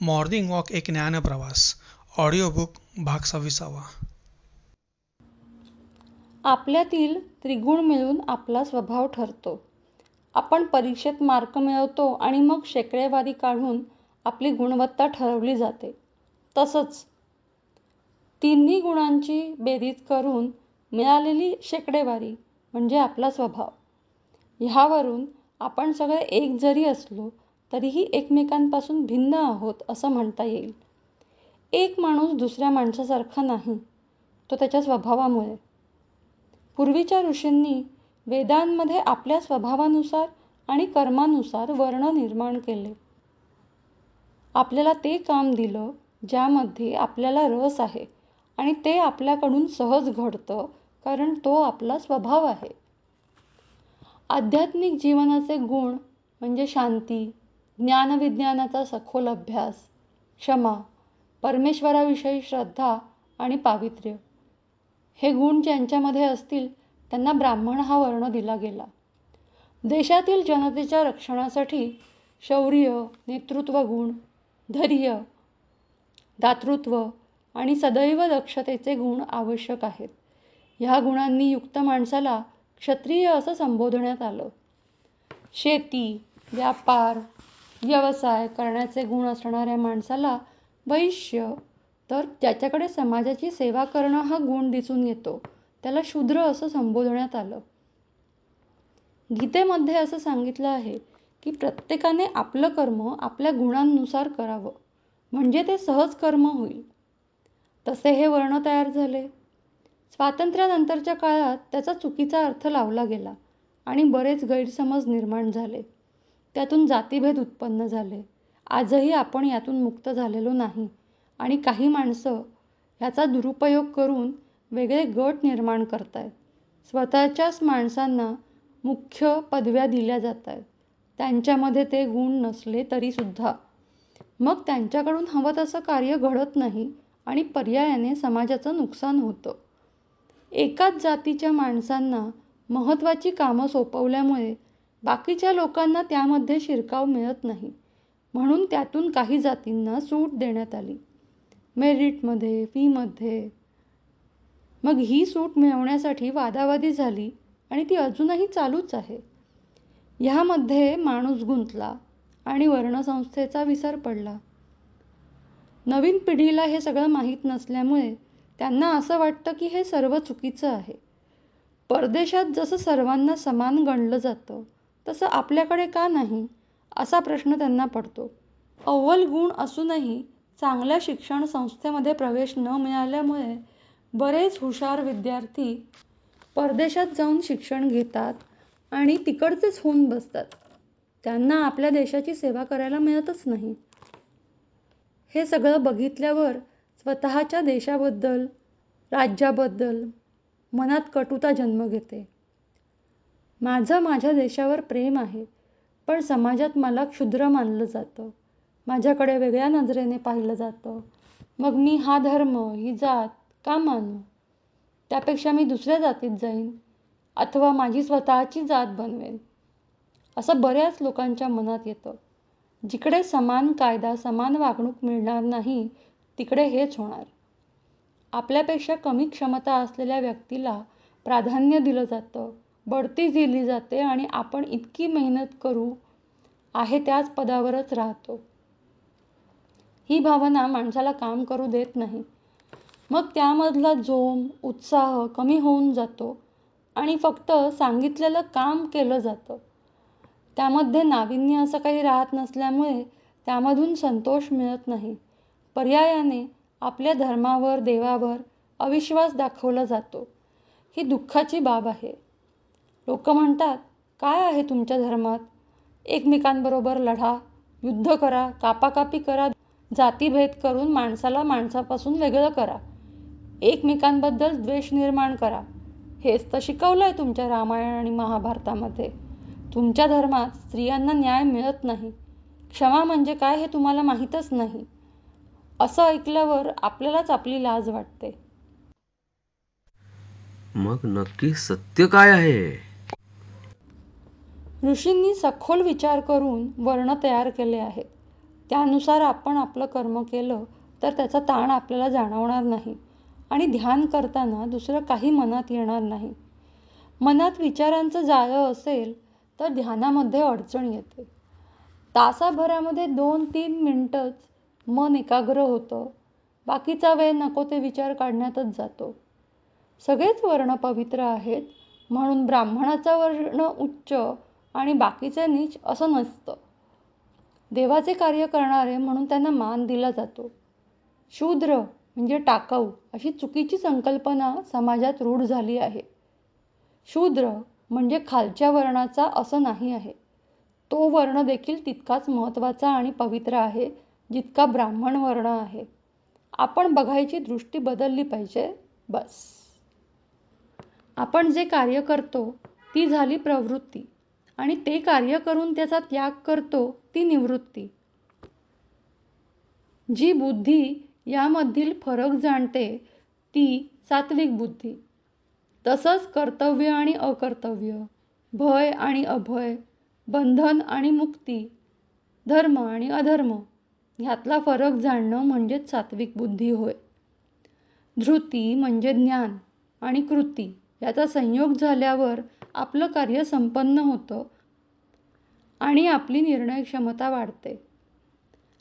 Morning walk एक ज्ञानप्रवास audiobook भाग सव्वीसावा. आपल्यातील त्रिगुण मिळून आपला स्वभाव ठरतो. आपण परीक्षेत मार्क मिळवतो आणि मग शेकडेवारी काढून आपली गुणवत्ता ठरवली जाते. तसंच तिन्ही गुणांची बेरीज करून मिळालेली शेकडेवारी म्हणजे आपला स्वभाव. ह्यावरून आपण सगळे एक जरी असलो तरीही एकमेकांपासून भिन्न आहोत असं म्हणता येईल. एक माणूस दुसऱ्या माणसासारखा नाही तो त्याच्या स्वभावामुळे. पूर्वीच्या ऋषींनी वेदांमध्ये आपल्या स्वभावानुसार आणि कर्मानुसार वर्ण निर्माण केले. आपल्याला ते काम दिलं ज्यामध्ये आपल्याला रस आहे आणि ते आपल्याकडून सहज घडतं कारण तो आपला स्वभाव आहे. आध्यात्मिक जीवनाचे गुण म्हणजे शांती ज्ञानविज्ञानाचा सखोल अभ्यास क्षमा परमेश्वराविषयी श्रद्धा आणि पावित्र्य. हे गुण ज्यांच्यामध्ये असतील त्यांना ब्राह्मण हा वर्ण दिला गेला. देशातील जनतेच्या रक्षणासाठी शौर्य नेतृत्व गुण धैर्य दातृत्व आणि सदैव दक्षतेचे गुण आवश्यक आहेत. ह्या गुणांनी युक्त माणसाला क्षत्रिय असं संबोधण्यात आलं. शेती व्यापार व्यवसाय करण्याचे गुण असणाऱ्या माणसाला वैश्य तर त्याच्याकडे समाजाची सेवा करणं हा गुण दिसून येतो. त्याला शूद्र असं संबोधण्यात आलं. गीतेमध्ये असं सांगितलं आहे की प्रत्येकाने आपलं कर्म आपल्या गुणांनुसार करावं म्हणजे ते सहज कर्म होईल. तसे हे वर्ण तयार झाले. स्वातंत्र्यानंतरच्या काळात त्याचा चुकीचा अर्थ लावला गेला आणि बरेच गैरसमज निर्माण झाले. त्यातून जातीभेद उत्पन्न झाले. आजही आपण यातून मुक्त झालेलो नाही. आणि काही माणसं ह्याचा दुरुपयोग करून वेगळे गट निर्माण करत आहेत स्वतःच्याच माणसांना मुख्य पदव्या दिल्या जात आहेत त्यांच्यामध्ये ते गुण नसले तरीसुद्धा. मग त्यांच्याकडून हवं तसं कार्य घडत नाही आणि पर्यायाने समाजाचं नुकसान होतं. एकाच जातीच्या माणसांना महत्त्वाची कामं सोपवल्यामुळे बाकीच्या लोकांना त्यामध्ये शिरकाव मिळत नाही. म्हणून त्यातून काही जातींना सूट देण्यात आली. मेरिटमध्ये फीमध्ये. मग ही सूट मिळवण्यासाठी वादावादी झाली आणि ती अजूनही चालूच आहे. ह्यामध्ये माणूस गुंतला आणि वर्णसंस्थेचा विसर पडला. नवीन पिढीला हे सगळं माहीत नसल्यामुळे त्यांना असं वाटतं की हे सर्व चुकीचं आहे. परदेशात जसं सर्वांना समान गणलं जातं तसं आपल्याकडे का नाही? असा प्रश्न त्यांना पडतो. अव्वल गुण असूनही चांगल्या शिक्षण संस्थेमध्ये प्रवेश न मिळाल्यामुळे बरेच हुशार विद्यार्थी परदेशात जाऊन शिक्षण घेतात आणि तिकडचेच होऊन बसतात. त्यांना आपल्या देशाची सेवा करायला मिळतच नाही. हे सगळं बघितल्यावर स्वतःच्या देशाबद्दल राज्याबद्दल मनात कटुता जन्म घेते. माझं माझ्या देशावर प्रेम आहे पण समाजात मला क्षुद्र मानलं जातं. माझ्याकडे वेगळ्या नजरेने पाहिलं जातं. मग मी हा धर्म ही जात का मानू? त्यापेक्षा मी दुसऱ्या जातीत जाईन अथवा माझी स्वतःची जात बनवेन. असं बऱ्याच लोकांच्या मनात येतं. जिकडे समान कायदा समान वागणूक मिळणार नाही तिकडे हेच होणार. आपल्यापेक्षा कमी क्षमता असलेल्या व्यक्तीला प्राधान्य दिलं जातं. बढती दिली जाते आणि आपण इतकी मेहनत करू आहे त्याच पदावरच राहतो. ही भावना माणसाला काम करू देत नाही. मग त्यामधला जोम उत्साह कमी होऊन जातो आणि फक्त सांगितलेलं काम केलं जातं. त्यामध्ये नाविन्य असं काही राहत नसल्यामुळे त्यामधून संतोष मिळत नाही. पर्यायाने आपल्या धर्मावर देवावर अविश्वास दाखवला जातो. ही दुःखाची बाब आहे. लोक म्हणतात काय आहे तुमच्या धर्मात? एकमेकांबरोबर लढा युद्ध करा कापाकापी करा जातीभेद करून माणसाला माणसापासून वेगळं करा. एकमेकांबद्दल द्वेष निर्माण करा. हेच तर शिकवलं आहे तुमच्या रामायण आणि महाभारतामध्ये. तुमच्या धर्मात स्त्रियांना न्याय मिळत नाही. क्षमा म्हणजे काय हे तुम्हाला माहीतच नाही. असं ऐकल्यावर आपल्यालाच आपली लाज वाटते. मग नक्की सत्य काय आहे? ऋषींनी सखोल विचार करून वर्ण तयार केले आहेत. त्यानुसार आपण आपलं कर्म केलं तर त्याचा ताण आपल्याला जाणवणार नाही आणि ध्यान करताना दुसरं काही मनात येणार नाही. मनात विचारांचं जाळं असेल तर ध्यानामध्ये अडचण येते. तासाभरामध्ये दोन तीन मिनटंच मन एकाग्र होतं. बाकीचा वेळ नको ते विचार काढण्यातच जातो. सगळेच वर्ण पवित्र आहेत म्हणून ब्राह्मणाचा वर्ण उच्च आणि बाकीचे नीच असं नसतं. देवाचे कार्य करणारे म्हणून त्यांना मान दिला जातो. शूद्र म्हणजे टाकाऊ अशी चुकीची संकल्पना समाजात रूढ झाली आहे. शूद्र म्हणजे खालच्या वर्णाचा असं नाही आहे. तो वर्ण देखील तितकाच महत्त्वाचा आणि पवित्र आहे जितका ब्राह्मण वर्ण आहे. आपण बघायची दृष्टी बदलली पाहिजे बस. आपण जे कार्य करतो ती झाली प्रवृत्ती. आणि ते कार्य करून त्याचा त्याग करतो ती निवृत्ती. जी बुद्धी यामधील फरक जाणते ती सात्विक बुद्धी. तसंच कर्तव्य आणि अकर्तव्य भय आणि अभय बंधन आणि मुक्ती धर्म आणि अधर्म ह्यातला फरक जाणणं म्हणजेच सात्विक बुद्धी होय. धृती म्हणजे ज्ञान आणि कृती याचा संयोग झाल्यावर आपलं कार्य संपन्न होतं आणि आपली निर्णय क्षमता वाढते.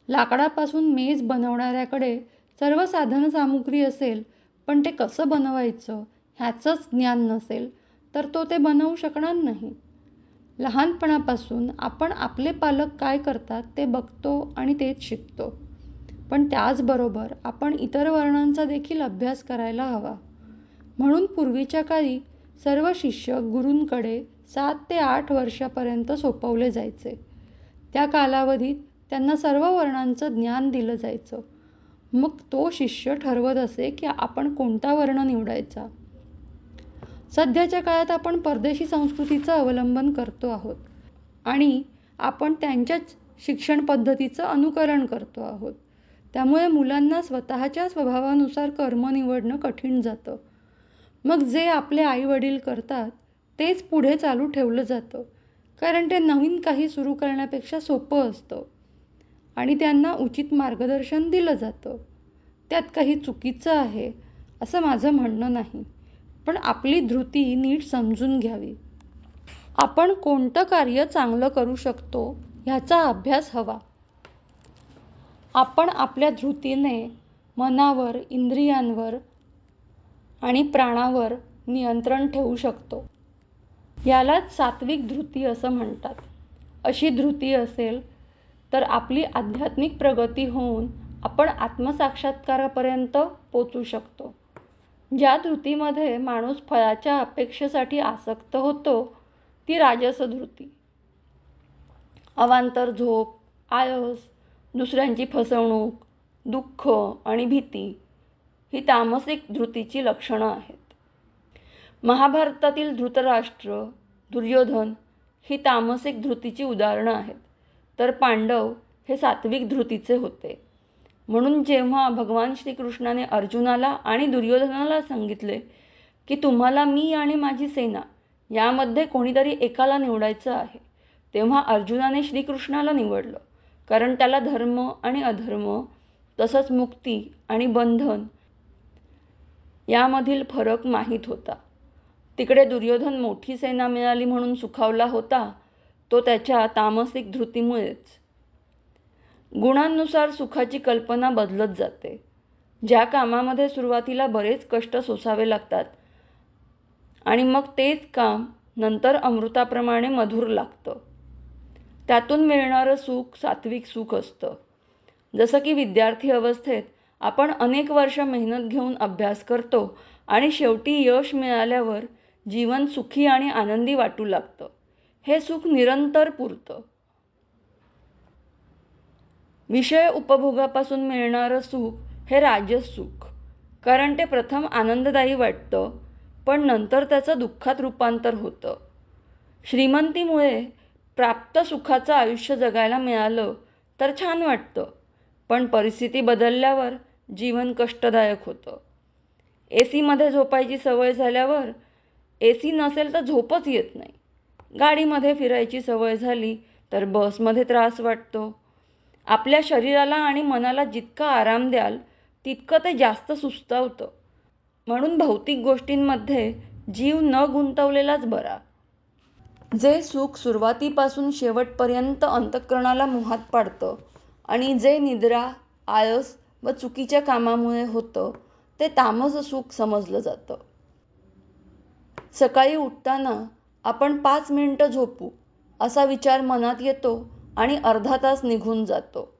लाकडापासून मेज बनवणाऱ्याकडे सर्व साधनसामुग्री असेल पण ते कसं बनवायचं ह्याचंच ज्ञान नसेल तर तो ते बनवू शकणार नाही. लहानपणापासून आपण आपले पालक काय करतात ते बघतो आणि तेच शिकतो. पण त्याचबरोबर आपण इतर वर्णांचा देखील अभ्यास करायला हवा. म्हणून पूर्वीच्या काळी सर्व शिष्य गुरूंकडे सात ते आठ वर्षापर्यंत सोपवले जायचे. त्या कालावधीत त्यांना सर्व वर्णांचं ज्ञान दिलं जायचं. मग तो शिष्य ठरवत असे की आपण कोणता वर्ण निवडायचा? सध्याच्या काळात आपण परदेशी संस्कृतीचं अवलंबन करतो आहोत आणि आपण त्यांच्याच शिक्षण पद्धतीचं अनुकरण करतो आहोत. त्यामुळे मुलांना स्वतःच्या स्वभावानुसार कर्म निवडणं कठीण जातं. मग जे आपले आईवडील करतात तेच पुढे चालू ठेवलं जातं. कारण ते नवीन काही सुरू करण्यापेक्षा सोपं असतं. आणि त्यांना उचित मार्गदर्शन दिलं जातं. त्यात काही चुकीचं आहे असं माझं म्हणणं नाही. पण आपली धृती नीट समजून घ्यावी. आपण कोणतं कार्य चांगलं करू शकतो ह्याचा अभ्यास हवा. आपण आपल्या धृतीने मनावर इंद्रियांवर आणि प्राणावर नियंत्रण ठेवू शकतो. यालाच सात्विक धृती असं म्हणतात. अशी धृती असेल तर आपली आध्यात्मिक प्रगती होऊन आपण आत्मसाक्षात्कारापर्यंत पोचू शकतो. ज्या धृतीमध्ये माणूस फळाच्या अपेक्षेसाठी आसक्त होतो ती राजस धृती. अवांतर झोप आळस दुसऱ्यांची फसवणूक दुःख आणि भीती ही तामसिक धृतीची लक्षणं आहेत. महाभारतातील धृतराष्ट्र दुर्योधन ही तामसिक धृतीची उदाहरणं आहेत. तर पांडव हे सात्विक धृतीचे होते. म्हणून जेव्हा भगवान श्रीकृष्णाने अर्जुनाला आणि दुर्योधनाला सांगितले की तुम्हाला मी आणि माझी सेना यामध्ये कोणीतरी एकाला निवडायचं आहे तेव्हा अर्जुनाने श्रीकृष्णाला निवडलं. कारण त्याला धर्म आणि अधर्म तसंच मुक्ती आणि बंधन यामधील फरक माहीत होता. तिकडे दुर्योधन मोठी सेना मिळाली म्हणून सुखावला होता. तो त्याच्या तामसिक धृतीमुळेच. गुणांनुसार सुखाची कल्पना बदलत जाते. ज्या कामामध्ये सुरुवातीला बरेच कष्ट सोसावे लागतात आणि मग तेच काम नंतर अमृताप्रमाणे मधुर लागतं. त्यातून मिळणारं सुख सात्विक सुख असतं. जसं की विद्यार्थी अवस्थेत आपण अनेक वर्ष मेहनत घेऊन अभ्यास करतो आणि शेवटी यश मिळाल्यावर जीवन सुखी आणि आनंदी वाटू लागतं. हे सुख निरंतर पुरतं. विषय उपभोगापासून मिळणारं सुख हे राजस सुख. कारण ते प्रथम आनंददायी वाटतं पण नंतर त्याचं दुःखात रूपांतर होतं. श्रीमंतीमुळे प्राप्त सुखाचं आयुष्य जगायला मिळालं तर छान वाटतं पण परिस्थिती बदलल्यावर जीवन कष्टदायक होतं. ए सीमध्ये झोपायची सवय झाल्यावर ए सी नसेल तर झोपच येत नाही. गाडीमध्ये फिरायची सवय झाली तर बसमध्ये त्रास वाटतो. आपल्या शरीराला आणि मनाला जितका आराम द्याल तितकं ते जास्त सुस्तावतं. म्हणून भौतिक गोष्टींमध्ये जीव न गुंतवलेलाच बरा. जे सुख सुरुवातीपासून शेवटपर्यंत अंतःकरणाला मोहात पाडतं आणि जे निद्रा आळस व चुकीच्या कामामुळे होतं ते तामस सुख समजलं जातं. सकाळी उठताना आपण पाच मिनटं झोपू असा विचार मनात येतो आणि अर्धा तास निघून जातो.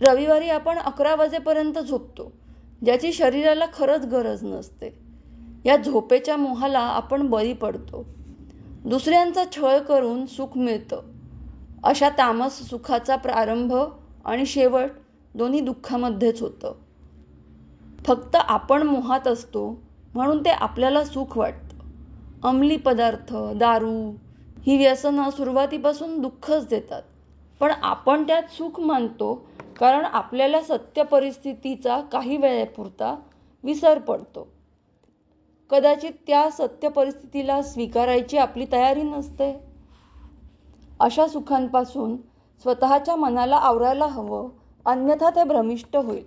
रविवारी आपण अकरा वाजेपर्यंत झोपतो ज्याची शरीराला खरंच गरज नसते. या झोपेच्या मोहाला आपण बळी पडतो. दुसऱ्यांचा छळ करून सुख मिळतं. अशा तामस सुखाचा प्रारंभ आणि शेवट दोन्ही दुःखामध्येच होतं. फक्त आपण मोहात असतो म्हणून ते आपल्याला सुख वाटतं. अंमली पदार्थ दारू ही व्यसनं सुरुवातीपासून दुःखच देतात. पण आपण त्यात सुख मानतो कारण आपल्याला सत्य परिस्थितीचा काही वेळेपुरता विसर पडतो. कदाचित त्या सत्य परिस्थितीला स्वीकारायची आपली तयारी नसते. अशा सुखांपासून स्वतःच्या मनाला आवरायला हवं अन्यथा ते भ्रमिष्ट होईल.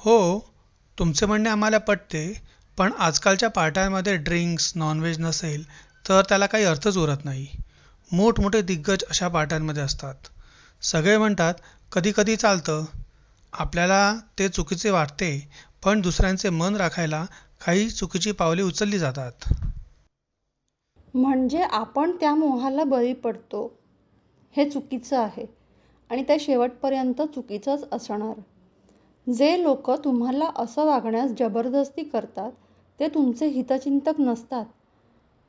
हो तुमचे म्हणणे आम्हाला पटते पण आजकालच्या पार्ट्यांमध्ये ड्रिंक्स नॉनव्हेज नसेल तर त्याला काही अर्थच उरत नाही. मोठमोठे दिग्गज अशा पार्ट्यांमध्ये असतात. सगळे म्हणतात कधी कधी चालतं. आपल्याला ते चुकीचे वाटते पण दुसऱ्यांचे मन राखायला काही चुकीची पावले उचलली जातात. म्हणजे आपण त्या मोहाला बळी पडतो. हे चुकीचं आहे. आणि ते शेवटपर्यंत चुकीचंच असणार. जे लोक तुम्हाला असं वागण्यास जबरदस्ती करतात ते तुमचे हितचिंतक नसतात.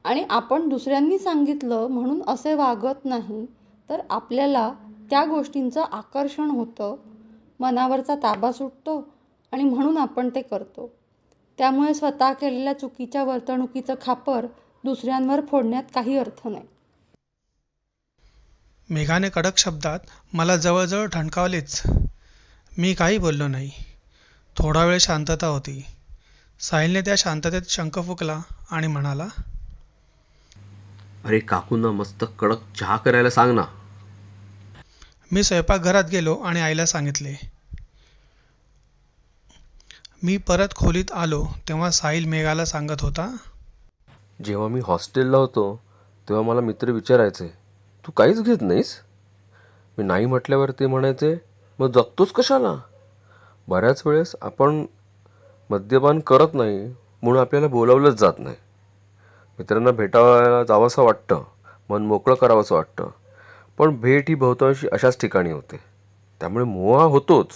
आणि आपण दुसऱ्यांनी सांगितलं म्हणून असे वागत नाही तर आपल्याला त्या गोष्टींचं आकर्षण होतं मनावरचा ताबा सुटतो आणि म्हणून आपण ते करतो. त्यामुळे स्वतः केलेल्या चुकीच्या वर्तणुकीचं खापर दुसऱ्यांवर फोडण्यात काही अर्थ नाही. मेघाने कडक शब्दात मला जवळजवळ ठणकावलेच. मी काही बोललो नाही. थोडा वेळ शांतता होती. साहिलने त्या शांततेत शंख फुकला आणि म्हणाला अरे काकूंना मस्त कडक चहा करायला सांग ना. मी स्वयंपाकघरात गेलो आणि आईला सांगितले मी परत खोलीत आलो तेव्हा साहिल मेघाला सांगत होता जेव्हा मी हॉस्टेलला होतो तेव्हा मला मित्र विचारायचे तू काहीच घेत नाहीस? मी नाही म्हटल्यावर ते म्हणायचे मग जगतोच कशाला? बऱ्याच वेळेस आपण मद्यपान करत नाही म्हणून आपल्याला बोलावलंच जात नाही. मित्रांना भेटायला जावंसं वाटतं मन मोकळं करावंसं वाटतं पण भेट ही बहुतांशी अशाच ठिकाणी होते. त्यामुळे मोहा होतोच.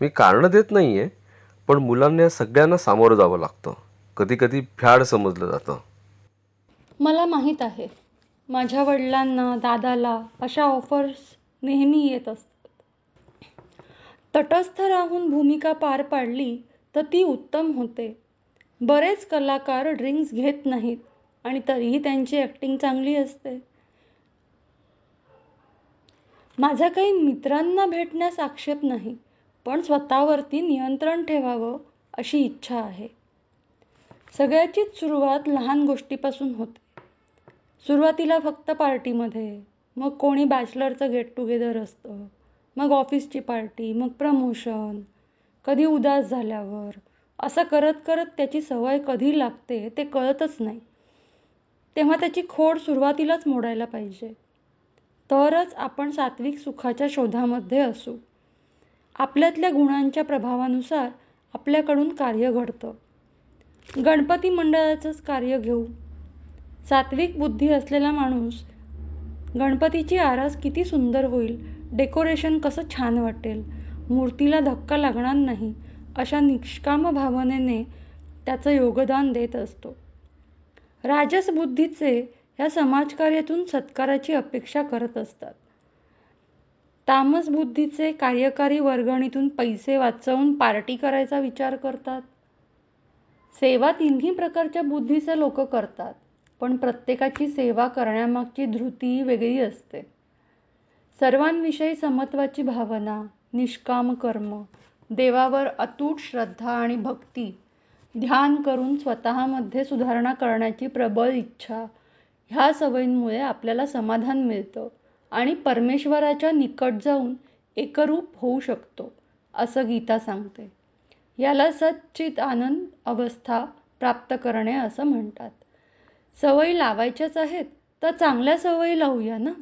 मी कारणं देत नाही आहे पण मुलांना या सगळ्यांना सामोरं जावं लागतं. कधी कधी फॅड समजलं जातं. मला माहीत आहे. माझ्या वडिलांना दादाला अशा ऑफर्स नेहमी येत असतात. तटस्थ राहून भूमिका पार पाडली तर ती उत्तम होते. बरेच कलाकार ड्रिंक्स घेत नाहीत आणि तरीही त्यांची ॲक्टिंग चांगली असते. माझा काही मित्रांना भेटण्यास आक्षेप नाही पण स्वतःवरती नियंत्रण ठेवावं अशी इच्छा आहे. सगळ्याचीच सुरुवात लहान गोष्टीपासून होते. सुरुवातीला फक्त पार्टीमध्ये. मग कोणी बॅचलरचं गेट टुगेदर असतं. मग ऑफिसची पार्टी मग प्रमोशन. कधी उदास झाल्यावर. असं करत करत त्याची सवय कधी लागते ते कळतच नाही. तेव्हा त्याची खोड सुरुवातीलाच मोडायला पाहिजे. तरच आपण सात्विक सुखाच्या शोधामध्ये असू. आपल्यातल्या गुणांच्या प्रभावानुसार आपल्याकडून कार्य घडतं. गणपती मंडळाचंच कार्य घेऊ. सात्विक बुद्धी असलेला माणूस गणपतीची आरास किती सुंदर होईल डेकोरेशन कसं छान वाटेल मूर्तीला धक्का लागणार नाही अशा निष्काम भावनेने त्याचं योगदान देत असतो. राजस बुद्धीचे ह्या समाजकार्यातून सत्काराची अपेक्षा करत असतात. तामस बुद्धीचे कार्यकारी वर्गणीतून पैसे वाचवून पार्टी करायचा विचार करतात. सेवा तिन्ही प्रकारच्या बुद्धीचे लोक करतात. पण प्रत्येकाची सेवा करण्यामागची धृती वेगळी असते. सर्वांविषयी समत्वाची भावना निष्काम कर्म देवावर अतूट श्रद्धा आणि भक्ती ध्यान करून स्वतःमध्ये सुधारणा करण्याची प्रबळ इच्छा ह्या सवयींमुळे आपल्याला समाधान मिळतं आणि परमेश्वराच्या निकट जाऊन एकरूप होऊ शकतो असं गीता सांगते. याला सच्चित आनंद अवस्था प्राप्त करणे असं म्हणतात. सवयी लावायच्याच आहेत तर चांगल्या सवयी लावूया ना?